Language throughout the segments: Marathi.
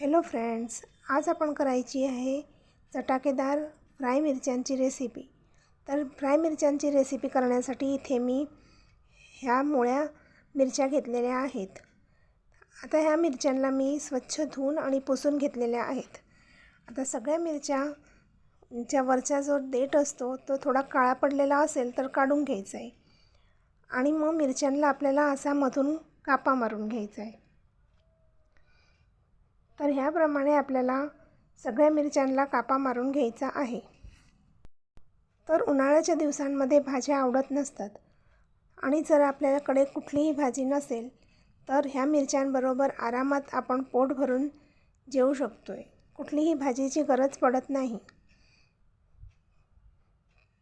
हॅलो फ्रेंड्स आज आपण करायची आहे चटाकेदार फ्राय मिरच्यांची रेसिपी. तर फ्राय मिरच्यांची रेसिपी करण्यासाठी इथे मी ह्या मुळ्या मिरच्या घेतलेल्या आहेत. आता ह्या मिरच्यांना मी स्वच्छ धुवून आणि पुसून घेतलेल्या आहेत. आता सगळ्या मिरच्या च्या वरचा जो देठ असतो तो थोडा काळा पडलेला असेल तर काढून घ्यायचा आहे. आणि मग मिरच्यांना आपल्याला असा मधून कापा मारून घ्यायचा आहे. तर ह्याप्रमाणे आपल्याला सगळ्या मिरच्यांना कापा मारून घ्यायचा आहे. तर उन्हाळ्याच्या दिवसांमध्ये भाज्या आवडत नसतात आणि जर आपल्याकडे कुठलीही भाजी नसेल तर ह्या मिरच्यांबरोबर आरामात आपण पोट भरून जेवू शकतो आहे कुठलीही भाजीची गरज पडत नाही.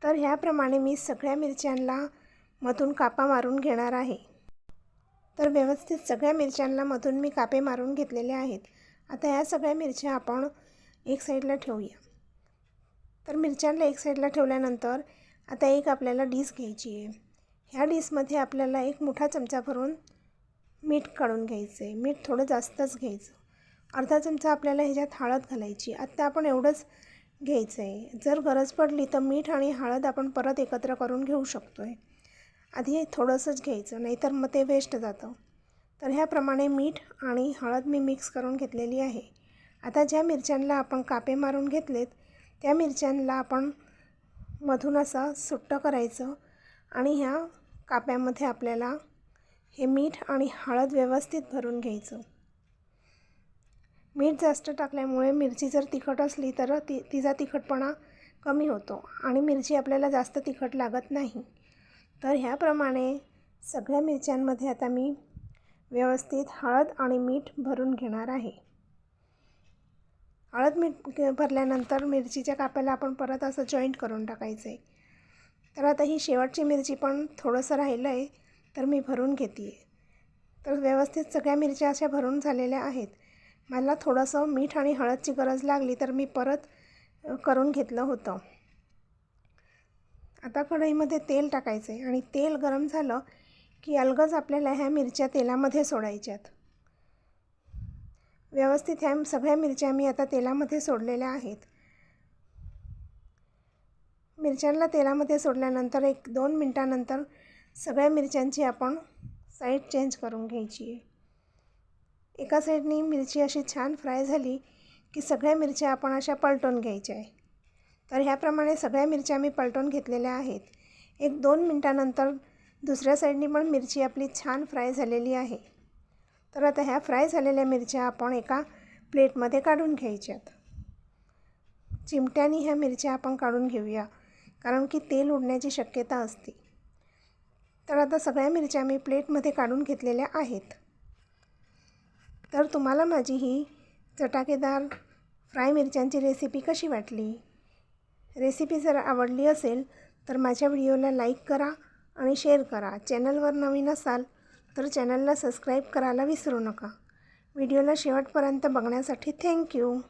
तर ह्याप्रमाणे मी सगळ्या मिरच्यांना मधून कापा मारून घेणार आहे. तर व्यवस्थित सगळ्या मिरच्यांना मधून मी कापे मारून घेतलेले आहेत. आता ह्या सगळ्या मिरच्या आपण एक साईडला ठेवूया. तर मिरच्यांना एक साईडला ठेवल्यानंतर आता एक आपल्याला डिश घ्यायची आहे. ह्या डिशमध्ये आपल्याला एक मोठा चमचा भरून मीठ काढून घ्यायचं आहे. मीठ थोडं जास्तच घ्यायचं. अर्धा चमचा आपल्याला ह्याच्यात हळद घालायची. आत्ता आपण एवढंच घ्यायचं आहे. जर गरज पडली तर मीठ आणि हळद आपण परत एकत्र करून घेऊ शकतो आहे आधी थोडंसंच घ्यायचं नाहीतर मग ते वेस्ट जातं. तर ह्याप्रमाणे मीठ आणि हळद मी मिक्स करून घेतलेली आहे. आता ज्या मिरच्यांना आपण कापे मारून घेतलेत त्या मिरच्यांना आपण मधून असं सुट्टं करायचं आणि ह्या काप्यामध्ये आपल्याला हे मीठ आणि हळद व्यवस्थित भरून घ्यायचं. मीठ जास्त टाकल्यामुळे मिरची जर तिखट असली तर ती तिचा तिखटपणा कमी होतो आणि मिरची आपल्याला जास्त तिखट लागत नाही. तर ह्याप्रमाणे सगळ्या मिरच्यांमध्ये आता मी व्यवस्थित हळद आणि मीठ भरून घेणार आहे. हळद मीठ भरल्यानंतर मिरचीच्या काप्याला आपण परत असं जॉईंट करून टाकायचं आहे तर आता ही शेवटची मिरची पण थोडंसं राहिलं आहे तर मी भरून घेते आहे तर व्यवस्थित सगळ्या मिरच्या अशा भरून झालेल्या आहेत. मला थोडंसं मीठ आणि हळदची गरज लागली तर मी परत करून घेतलं होतं. आता कढईमध्ये तेल टाकायचं आहे आणि तेल गरम झालं की अलगच आपल्याला ह्या मिरच्या तेलामध्ये सोडायच्यात. व्यवस्थित ह्या सगळ्या मिरच्या मी आता तेलामध्ये सोडलेल्या आहेत. मिरच्यांना तेलामध्ये सोडल्यानंतर एक दोन मिनटानंतर सगळ्या मिरच्यांची आपण साईड चेंज करून घ्यायची आहे. एका साईडनी मिरची अशी छान फ्राय झाली की सगळ्या मिरच्या आपण अशा पलटून घ्यायच्या आहे. तर ह्याप्रमाणे सगळ्या मिरच्या मी पलटून घेतलेल्या आहेत. एक दोन मिनटानंतर दुसऱ्या साईडनी पण मिरची आपली छान फ्राय झालेली आहे. तर आता ह्या फ्राय झालेल्या मिरच्या आपण एका प्लेटमध्ये काढून घ्यायच्यात. चिमट्याने ह्या मिरच्या आपण काढून घेऊया कारण की तेल उडण्याची शक्यता असते. तर आता सगळ्या मिरच्या मी प्लेटमध्ये काढून घेतलेल्या आहेत. तर तुम्हाला माझी ही चटाकेदार फ्राय मिरच्यांची रेसिपी कशी वाटली? रेसिपी जर आवडली असेल तर माझ्या व्हिडिओला लाईक करा आणि शेअर करा. चॅनलवर नवीन असाल तर चॅनलला सबस्क्राईब करायला विसरू नका. व्हिडिओला शेवटपर्यंत बघण्यासाठी थँक्यू.